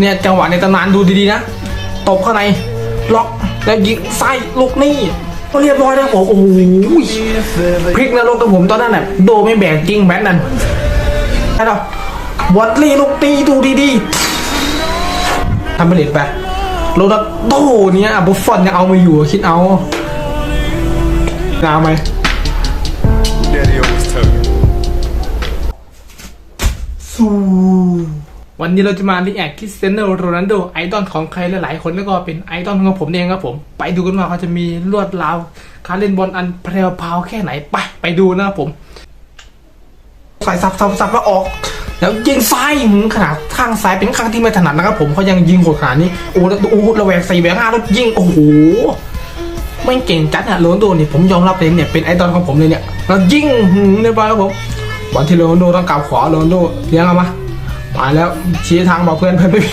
เนี่ยจังหวะในตำนานดูดีๆนะตบเข้าในล็อกแล้วยิงไส้ลูกนี่ก็เรียบร้อยแล้วโอ้โหพลิกนรกกับผมตอนนั้นน่ะโดไม่แบกจริงแมตนั้นใช่หรอวัดลีลูกตีดูดีๆทำไปเลยไปโรนัลโดเนี่ยบุฟฟอนยังเอามาอยู่คิดเอาเอาไหมสู้ วันนี้เราจะมารีแอคคริสเตียโนโรนัลโดไอดอลของใครหลายๆคนแล้วก็เป็นไอดอลของผมเองครับผม ไปดูกันว่าเขาจะมีลวดลาวการเล่นบอลอันแพรวพาวแค่ไหนไปไปดูนะครับผมใส่สับสับสับแล้วออก แล้วยิงซ้ายหืมขนาดข้างซ้ายเป็นข้างที่ไม่ถนัดนะครับผมเขายังยิงโหดขนาดนี้โอ้แล้วโอ้ระแวงสี่แหวงห้าแล้วยิงโอ้โหไม่เก่งจัดอะโรนัลโดนี่ผมยอมรับเลยเนี่ยเป็นไอดอลของผมเลยเนี่ยแล้วยิงหืมเรียบร้อยครับผมบอลที่โรนโดต้องกลับขวาโรนัลโดเลี้ยงเอามา มาแล้วชี้ทางบอกเพื่อนเพื่อนไม่มี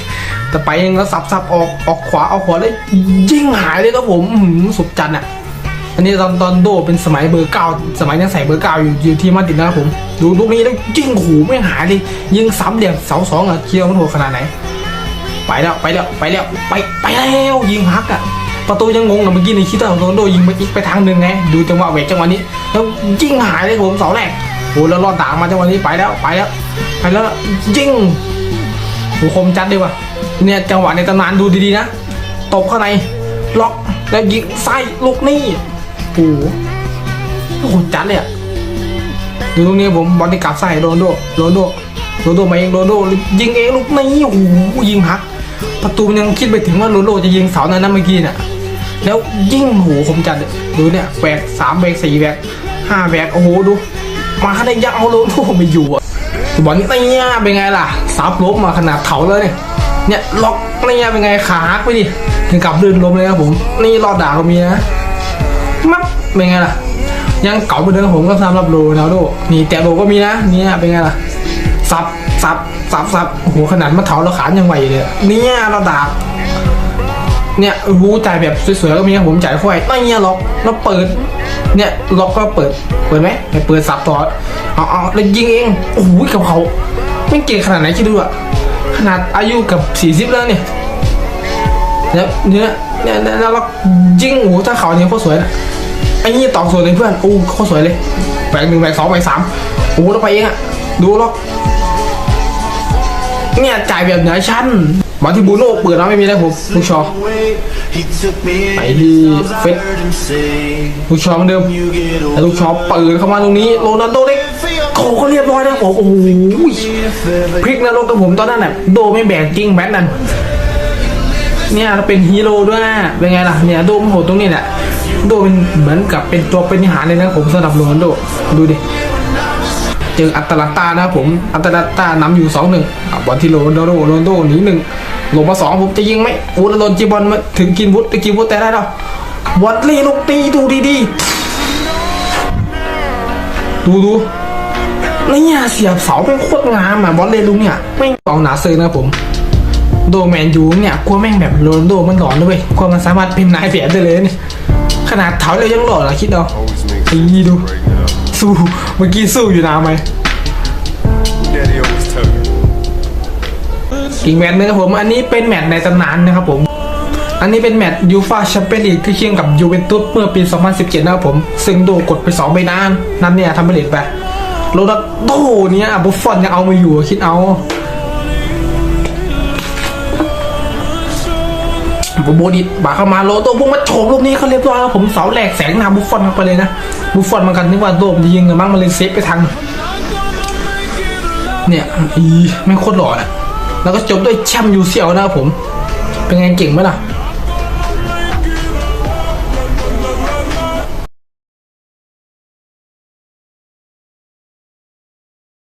แต่ไปเองแล้วสับสับออกออกขวาออกขวาเลยยิงหายเลยครับผมสุดจัดอะอันนี้ตอนตอนโดเป็นสมัยเบอร์เก้าสมัยยังใส่เบอร์เก้าอยู่อยู่ที่มาดิดนะครับผม ดูลูกนี้แล้วยิงหูไม่หายเลยยิงซ้ำเหลี่ยมเสาสองอะเคียวมันโหดขนาดไหน ไปแล้วไปแล้วไปแล้วไปไปแล้วยิงฮักอะประตูยังงงอะเมื่อกี้ในคิดว่าโรนโดยิงไปอีกไปทางหนึ่งไงดูจังหวะเวทจังหวะนี้แล้วยิงหายเลยผมเสาแรกโอ้แล้วรอดด่างมาจังหวะนี้ไปแล้วไปแล้ว ไปแล้วยิงโอ้คมจัดเลยว่ะเนี่ยจังหวะในตำนานดูดีๆนะตบเข้าในล็อกแล้วยิงไส้ลูกนี่โอ้โหโอ้โหจัดเลยอะดูตรงนี้ผมบอลที่กลับใส่โรนโดโรนโดโรนโดมาเองโรนโดยิงเองลูกนี้โอ้โหยิงพัก ประตูมันยังคิดไปถึงว่าโรนโดจะยิงเสานั้นนะเมื่อกี้น่ะแล้วยิงโอ้โหผมจัดดูเนี่ยแบกสามแบกสี่แบกห้าแบกโอ้โหดู มาได้ยังเอาโรนโดไม่อยู่อะ บอลนี่เนี่ยเป็นไงล่ะซับลบมาขนาดเถาเลยเนี่ยล็อกเนี่ยเป็นไงขาหักไปดิถึงกับลื่นล้มเลยครับผมนี่รอดด่าก็มีนะมัดเป็นไงล่ะ ยังเก่าเหมือนเดิมผมก็สำหรับโรนัลโดนี่แต่โรก็มีนะเนี่ยเป็นไงล่ะสับสับสับสับโอ้โหขนาดมาเถาแล้วขายังไหวเลยเนี่ยรอด่า เนี่ยรู้จ่ายแบบสวยๆก็มีนะผมจ่ายค่อยไม่เนี่ยล็อกแล้วเปิด เนี่ยล็อกก็เปิดเปิดไหมไม่เปิดสับต่อเอาเอาแล้วยิงเองโอ้โหกับเขาไม่เก่งขนาดไหนคิดดูอะขนาดอายุกับสี่สิบแล้วเนี่ยเนี่ยเนี่ยเนี่ยแล้วเรายิงโอ้โหถ้าเขาเนี่ยโคตรสวยนะไอ้นี่ตอบสวยเลยเพื่อนโอ้โคตรสวยเลยแบกหนึ่งแบกสองแบกสามโอ้แล้วไปเองอะดูล็อกเนี่ยจ่ายแบบเหนือชั้น มาที่บูโน่เปิดมาไม่มีแล้วผมลูกชอไปที่เฟสลูกชอเหมือนเดิมแต่ลูกชอเปิดเข้ามาตรงนี้โรนัลโดเล็กโอ้ก็เรียบร้อยแล้วผมโอ้โหพลิกนรกกับผมตอนนั้นน่ะโดไม่แบกจริงแมตช์นั้นเนี่ยเราเป็นฮีโร่ด้วยนะเป็นไงล่ะเนี่ยโดมโหตรงนี้แหละโดเป็นเหมือนกับเป็นตัวเป็นนิหารเลยนะผมสำหรับโรนัลโดดูดิเจออัตลนตานะครับผมอัตลนตานำอยู่สองหนึ่งบอลที่โรนัลโดโรนัลโดหนีหนึ่ง ลงมาสองผมจะยิงไหมโอ้แล้วโดนจีบอลมาถึงกินวุฒไปกินวุฒแต่ได้แล้ววัดลีลูกตีดูดีๆดูดูเนี่ยเสียบเสาเป็นโคตรงามอะบอลเลลูกเนี่ยไม่งเอาหนาเซอร์นะผมโดแมนยูเนี่ยกลัวแม่งแบบโรนโดมันหลอนด้วยกลัวมันสามารถเป็นนายแบบได้เลยเนี่ยขนาดเท้าเรายังหล่อละคิดเอาดูสู้เมื่อกี้สู้อยู่นานไหม อีกแมตช์นึงครับผม อันนี้เป็นแมตช์ในตำนานนะครับผม อันนี้เป็นแมตช์ยูฟาแชมเปี้ยนลีกที่เคียงกับยูเวนตุสเมื่อปี 2017 นะครับผม ซึ่งโดกดไป2ใบนานนั่นเนี่ยทำไปเลทไปโรนัลโดเนี่ยบุฟฟอนยังเอามาอยู่คิดเอาโบดิบาเข้ามาโรโตพุ่งมาโฉบลูกนี้เขาเรียบร้อยแล้วผมเสาแหลกแสงหน้าบุฟฟอนเข้าไปเลยนะบุฟฟอนมันกันนึกว่าโดมยิงกันบ้างมันเลยเซฟไปทางเนี่ยอีไม่โคตรหล่อนะ แล้วก็จบด้วยแชมป์ยูเซียวนะครับผม เป็นไงเก่งไหมล่ะ